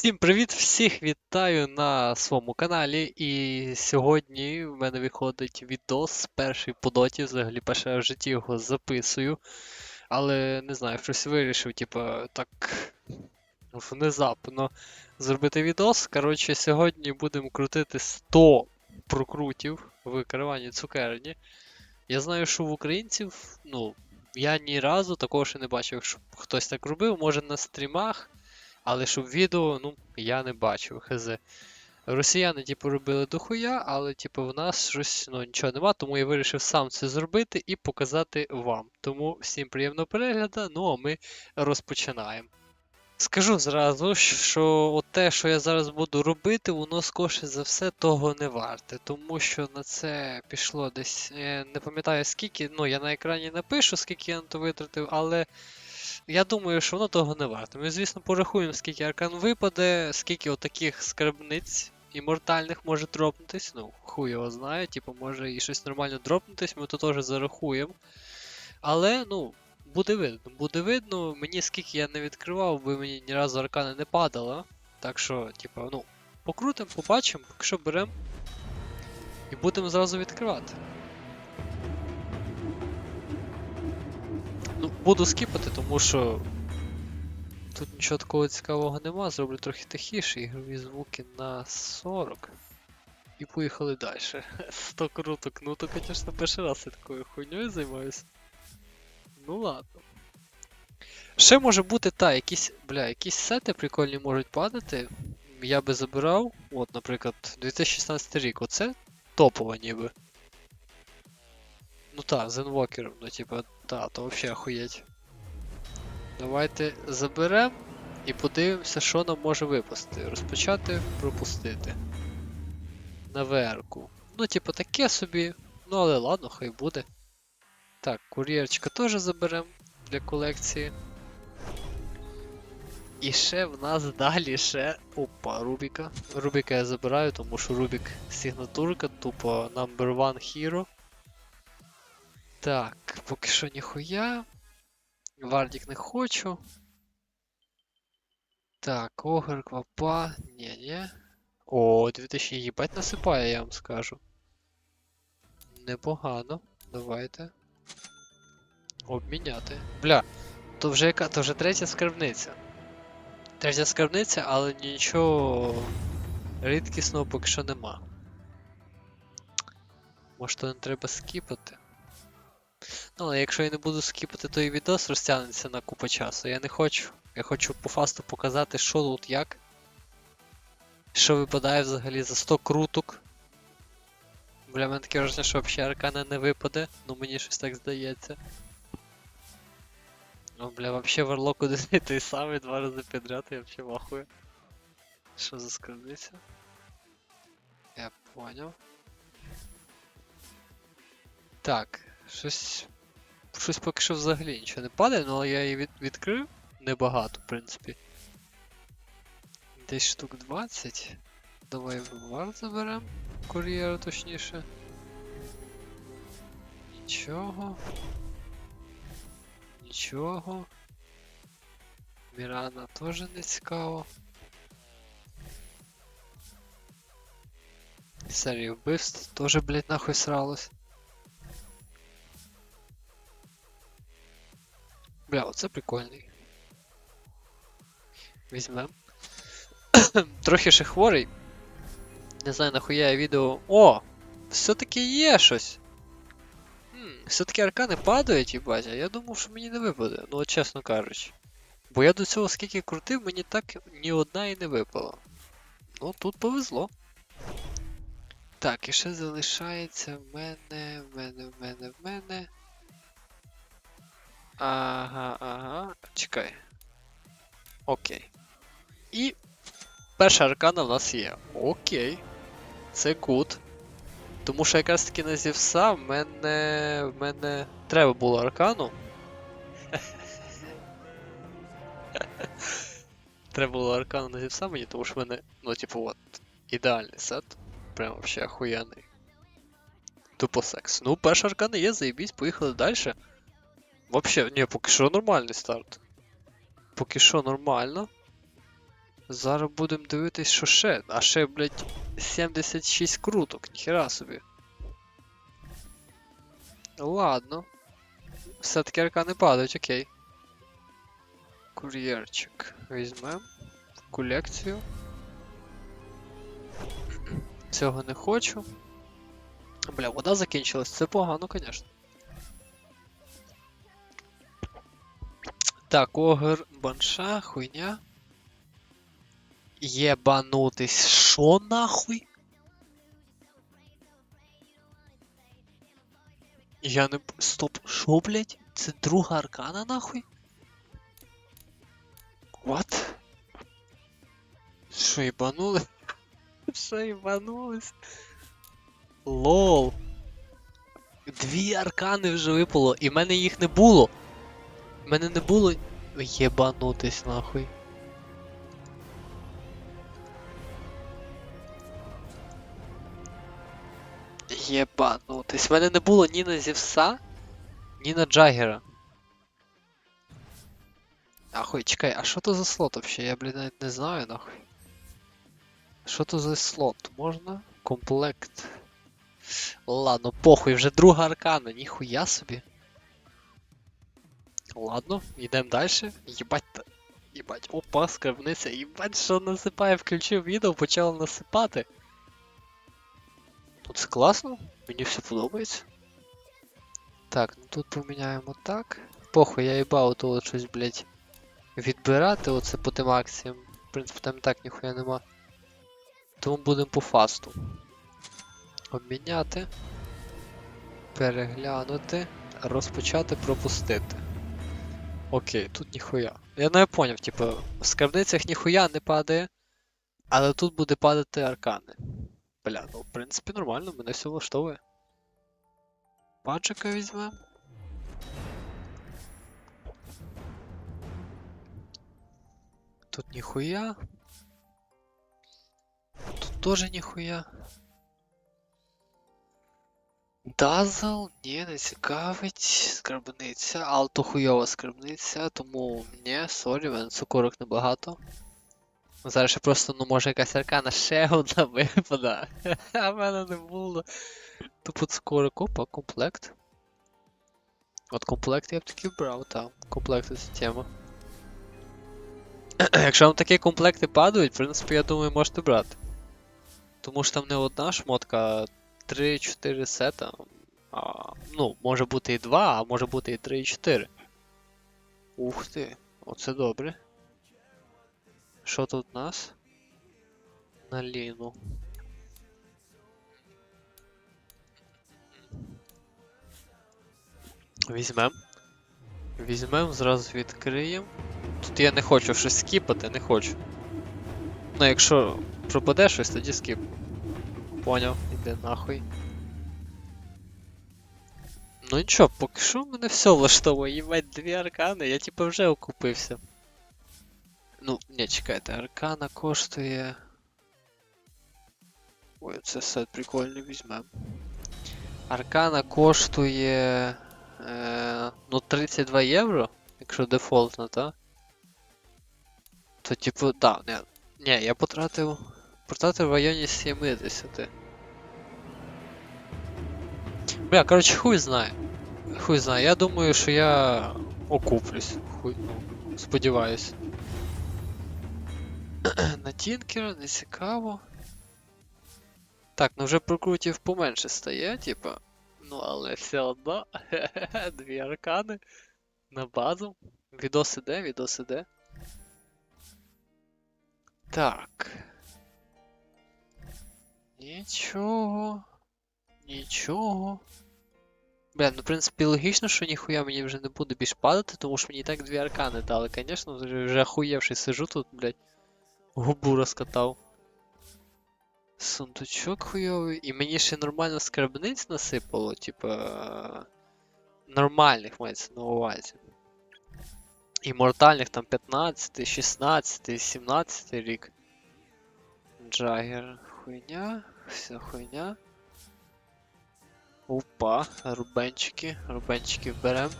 Всім привіт! Всіх вітаю на своєму каналі. І сьогодні в мене виходить відос перший по доті, взагалі раз в житті його записую. Але не знаю, щось вирішив, типу, так внезапно зробити відос. Коротше, сьогодні будемо крутити 100 прокрутів в каравані цукерні. Я знаю, що в українців, ну, я ні разу такого ще не бачив, щоб хтось так робив, може на стрімах. Але щоб відео, ну, я не бачив, хз. Росіяни, типу, робили дохуя, але, типу, в нас щось ну, нічого нема, тому я вирішив сам це зробити і показати вам. Тому всім приємного перегляду, ну а ми розпочинаємо. Скажу зразу, що от те, що я зараз буду робити, воно скорше за все того не варте, тому що на це пішло десь, я не пам'ятаю скільки, ну я на екрані напишу, скільки я на то витратив, але я думаю, що воно того не варто. Ми, звісно, порахуємо, скільки аркан випаде, скільки отаких скарбниць імортальних може дропнутись. Ну, хуй його знає, типу, може і щось нормально дропнутись, ми то теж зарахуємо. Але, ну, буде видно, буде видно. Мені скільки я не відкривав, бо мені ні разу аркани не падало. Так що, типу, ну, покрутимо, побачимо, поки що беремо. І будемо зразу відкривати. Буду скіпати, тому що тут нічого такого цікавого нема. Зроблю трохи тихіше, ігрові звуки на 40. І поїхали далі. 100 круток. Ну то, звісно, перший раз я такою хуйньою займаюся. Ну ладно. Ще може бути, та, якісь, бля, якісь сети прикольні можуть падати. Я би забирав. От, наприклад, 2016 рік. Оце топово ніби. Ну так, Zenwalker, ну типа, та, то вообще охуєть. Давайте заберемо і подивимося, що нам може випасти. Розпочати, пропустити. На верку. Ну, типа, таке собі. Ну, але ладно, хай буде. Так, кур'єрчика теж заберемо для колекції. І ще в нас далі ще. Опа, Рубіка. Рубіка я забираю, тому що Рубік сигнатурка, тупо number one hero. Так, поки що ніхуя. Вардік не хочу. Так, огр, квапа. Ні, ні. О, 2000 їбать насипає, я вам скажу. Непогано. Давайте. Обміняти. Бля, то вже яка, то вже третя скарбниця. Третя скарбниця, але нічого рідкісного поки що нема. Може то не треба скіпати. Ну, але якщо я не буду скіпати, то і відос розтягнеться на купу часу. Я не хочу. Я хочу по фасту показати, що тут як. Що випадає взагалі за 100 круток. Бля, мене таке враження, що взагалі аркана не випаде, ну мені щось так здається. Ну, бля, вообще варлок один і той самий два рази підряд, я вообще вахую. Що за скарбниця? Я поняв. Так, щось. Щось поки що взагалі нічого не падає, ну але я її від... відкрив небагато, в принципі. Десь штук 20. Давай вар заберемо. Кур'єра точніше. Нічого. Нічого. Мірана теж не цікаво. Серія вбивств теж, блять, нахуй сралось. Бля, оце прикольний. Візьмем. Трохи ще хворий. Не знаю, нахуя я відео. О! Все-таки є щось. Все-таки аркани падають, їбать, а я думав, що мені не випаде, ну от чесно кажучи. Бо я до цього скільки крутив, мені так ні одна і не випала. Ну, тут повезло. Так, і ще залишається в мене, в мене, в мене, в мене. Ага, ага. Чекай. Окей. І перша аркана в нас є. Окей. Це гуд. Тому що якраз таки на Зівса в мене. в мене треба було аркану. Треба було аркану на Зівса мені, тому що в мене, ну, типу, от, ідеальний сет. Прям вообще охуєнний. Тупо секс. Ну, перша аркана є, заєбісь, поїхали далі. Вообще, ні, поки що нормальний старт. Поки що нормально. Зараз будемо дивитись, що ще. А ще, блядь, 76 круток, ніхера собі. Ладно. Все-таки аркани падають, окей. Кур'єрчик візьмем колекцію. Цього не хочу. Бля, вода закінчилась, це погано, звісно. Так, огр банша, хуйня. Єбанутись. Шо нахуй? Я не. Стоп, шо, блять? Це друга аркана нахуй? What? Що їбанули? Що їбанулись? Лол. Дві аркани вже випало, і в мене їх не було. Мене не було. Єбанутись нахуй. Єбанутись. В мене не було ні на Зівса, ні на Джагера. Ахуй, чекай, а що то за слот вообще? Я, блін, навіть не знаю, нахуй. Що то за слот? Можна? Комплект. Ладно, похуй, вже друга аркана, ніхуя собі. Ладно, йдемо далі. Єбать. Єбать, опа, скарбниця, єбать, що насипає, включив відео, почало насипати. Ну це класно, мені все подобається. Так, ну тут поміняємо так. Похуй, я їбав то от щось, блять, відбирати оце по тим акціям. В принципі, там і так ніхуя нема. Тому будемо по фасту. Обміняти. Переглянути. Розпочати пропустити. Окей, тут ніхуя. Я не поняв, типу, в скарбницях ніхуя не падає, але тут буде падати аркани. Бля, ну в принципі нормально, мене все влаштовує. Паджика візьмем. Тут ніхуя. Тут тоже ніхуя. Дазл, ні, не цікавить. Скарбниця, але то хуйова скарбниця, тому ні, мене цукорок небагато. Зараз ще просто, ну може якась аркана ще одна випада. А в мене не було. Тупо цукорок, опа, комплект. От комплект я б таки брав, там. Комплекти це тема. Якщо вам такі комплекти падають, в принципі, я думаю, можете брати. Тому що там не одна шмотка, а 3-4 сета. А, ну, може бути і 2, а може бути і 3 і 4. Ух ти, оце добре. Що тут у нас? На ліну. Візьмем. Візьмем, зразу відкриємо. Тут я не хочу щось скіпати, не хочу. Ну, якщо пропаде щось, тоді скіп. Поняв, іде нахуй. Ну нічого, поки що мене все влаштовує, їбать дві аркани, я типу вже окупився. Ну, не, чекайте, аркана коштує. Ой, це сет прикольний візьмем. Аркана коштує. Е, ну, 32 євро, якщо дефолтно, та? То типу, да, не. Ні, я потратив. Потратив в районі 70. Бля, коротше, хуй знає. Хуй знає. Я думаю, що я окуплюсь. Хуй, ну, сподіваюсь. На Тінкера не цікаво. Так, ну вже прокрутів поменше стає, типа. Ну, але все одно. Дві аркани. На базу. Відос іде, відос іде. Так. Нічого. Нічого. Бля, ну в принципі логічно, що ніхуя мені вже не буде більш падати, тому що мені і так дві аркани дали. Звісно, вже, охуєвший сижу тут, блядь. Губу розкатав. Сундучок хуйовий. І мені ще нормально скарбниць насипало, типа. Нормальних мається на увазі. Імортальних там 15, 16, 17 рік. Джагер. Хуйня. Вся хуйня. Опа, рубенчики. Рубенчики берем.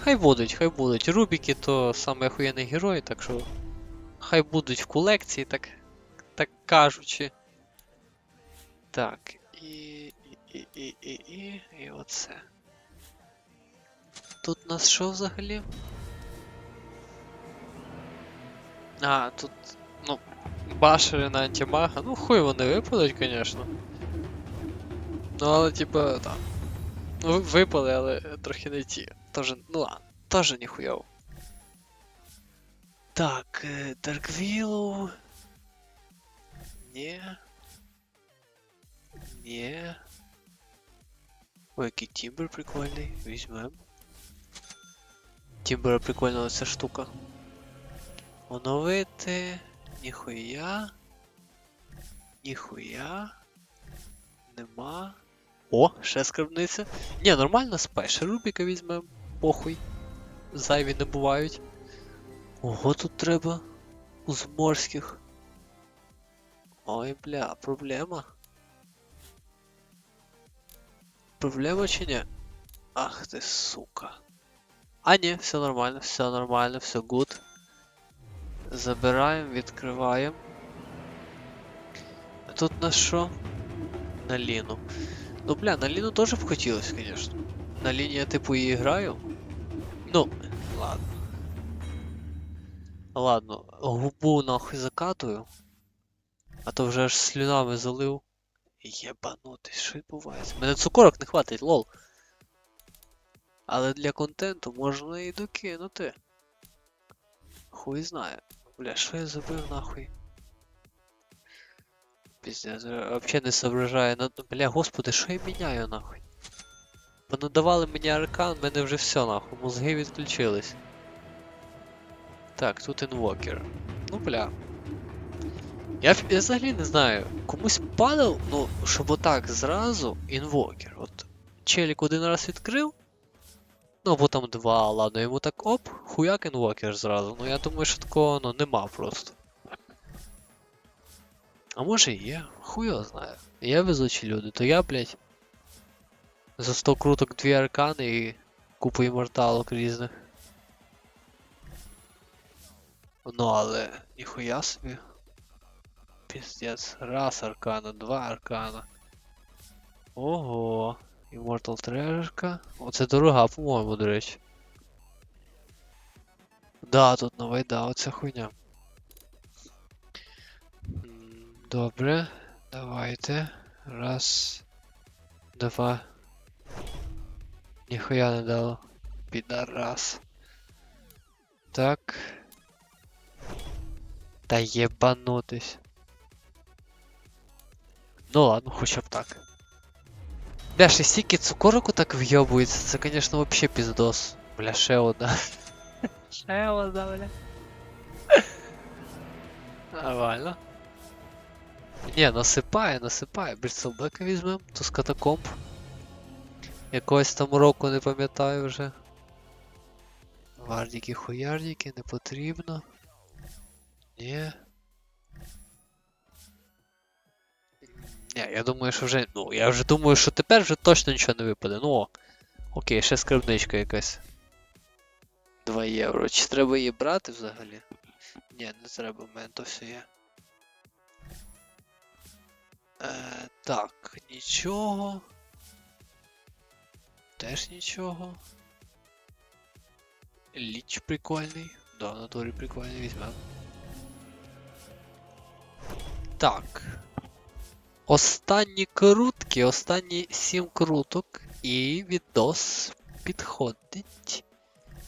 Хай будуть, хай будуть. Рубіки то саме охуєнний герой, так що. Хай будуть в колекції, так, так кажучи. Так, і. І, і, і, і, і, і оце. Тут у нас що взагалі? А, тут, ну, башери на антимага. Ну, хуй вони випадуть, звісно. Ну, але типа, так. Ну, випали, але трохи не ті. Тоже, ну ладно, тоже ніхуйово. Так, е, Dark Willow. Ні. Ні. Ой, який Тімбер прикольний. Візьмем. Тімбера прикольна ця штука. Оновити. Ніхуя. Ніхуя. Нема. О, ще скарбниця. Ні, нормально спай. Ще Рубіка візьмем. Похуй. Зайві не бувають. Ого, тут треба. У зморських. Ой, бля, проблема. Проблема чи ні? Ах ти сука. А ні, все нормально, все нормально, все гуд. Забираємо, відкриваємо. А тут на що? На Ліну. Ну бля, на Ліну теж б хотілося, звісно. На Ліні я типу її граю. Ну, ладно. Ладно, губу нахуй закатую. А то вже аж слюнами залив. Єбанутись, що відбувається? Мене цукорок не хватить, лол. Але для контенту можна і докинути. Хуй знає. Бля, що я забив нахуй? Піздець, взагалі не соображаю. Ну, Бля, господи, що я міняю нахуй? Понадавали мені аркан, в мене вже все нахуй, мозги відключились. Так, тут інвокер. Ну бля. Я, я взагалі не знаю. Комусь падав, ну, щоб отак зразу інвокер. От челік один раз відкрив. Ну або там два, ладно, йому так оп, хуяк інвокер зразу. Ну я думаю, що такого ну, нема просто. А може є, хуй його знає. Є везучі люди, то я, блядь. За 100 круток дві аркани і купу іморталок різних. Ну але ніхуя собі. Піздець. Раз аркана, два аркана. Ого. Immortal Treasure. Оце дорога, по-моєму, до речі. Да, тут нова да, оця хуйня. Добре. Давайте. Раз. Два. Ніхуя не дало. Підарас. Так. Та єбанутись. Ну ладно, хоча б так. Бля, ще стільки цукорок так вйобується, це, конечно, вообще піздос. Бля, ще одна. ще одна, бля. Нормально. Ні, насипає, насипає. Брідселбека візьмем, то з катакомб. Якогось там року не пам'ятаю вже. Вардіки, хуярдіки, не потрібно. Ні. Ні, я думаю, що вже. Ну, я вже думаю, що тепер вже точно нічого не випаде. Ну о. Окей, ще скарбничка якась. 2 євро. Чи треба її брати взагалі? Ні, не треба, в мене то все є. Е, так, нічого. Теж нічого. Ліч прикольний. Да, в натурі прикольний візьмем. Так. Останні крутки, останні 7 круток, і відос підходить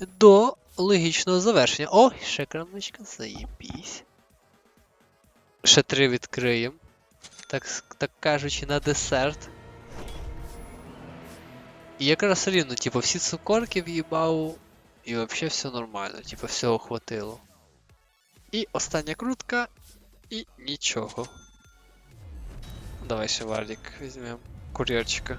до логічного завершення. О, ще крамничка, заєбісь. Ще три відкриємо. Так, так кажучи, на десерт. І якраз рівно, типу, всі цукорки в'їбав, і взагалі все нормально, типу, всього хватило. І остання крутка, і нічого. Давай ще варлік візьмем. Кур'єрчика.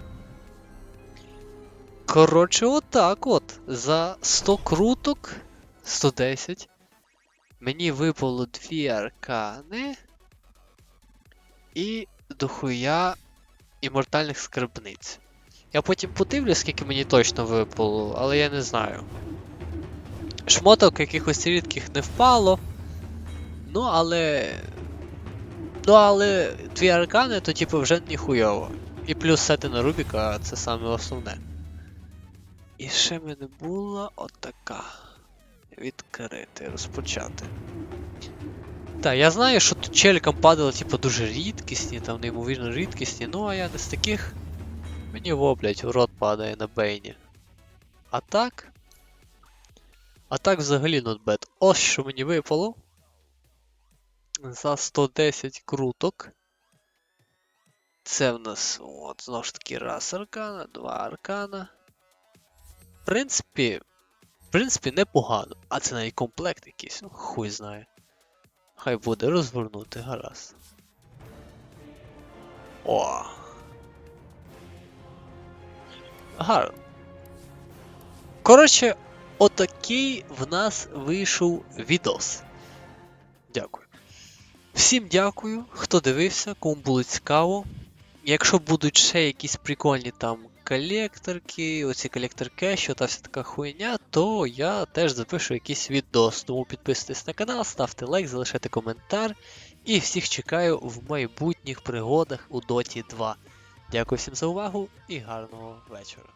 Коротше, отак от. За 100 круток, 110. Мені випало дві аркани. І дохуя імортальних скарбниць. Я потім подивлюсь, скільки мені точно випало, але я не знаю. Шмоток якихось рідких не впало. Ну, але. Ну, але дві аркани, то типу вже ніхуйово. І плюс сети на Рубіка це саме основне. І ще мене була отака. Відкрити, розпочати. Так, я знаю, що тут челікам падали, типу, дуже рідкісні, там неймовірно рідкісні, ну а я не з таких. Мені во, блядь, рот падає на бейні. А так. А так взагалі bad. Ось що мені випало. За 110 круток. Це в нас, от, знову ж таки, раз аркана, два аркана. В принципі, в принципі, непогано. А це навіть комплект якийсь, ну хуй знає. Хай буде розгорнути, гаразд. О. Гарно. Коротше, отакий в нас вийшов відос. Дякую. Всім дякую, хто дивився, кому було цікаво. Якщо будуть ще якісь прикольні там колекторки, оці колекторки, що та вся така хуйня, то я теж запишу якийсь відос. Тому підписуйтесь на канал, ставте лайк, залишайте коментар. І всіх чекаю в майбутніх пригодах у Доті 2. Дякую всім за увагу і гарного вечора.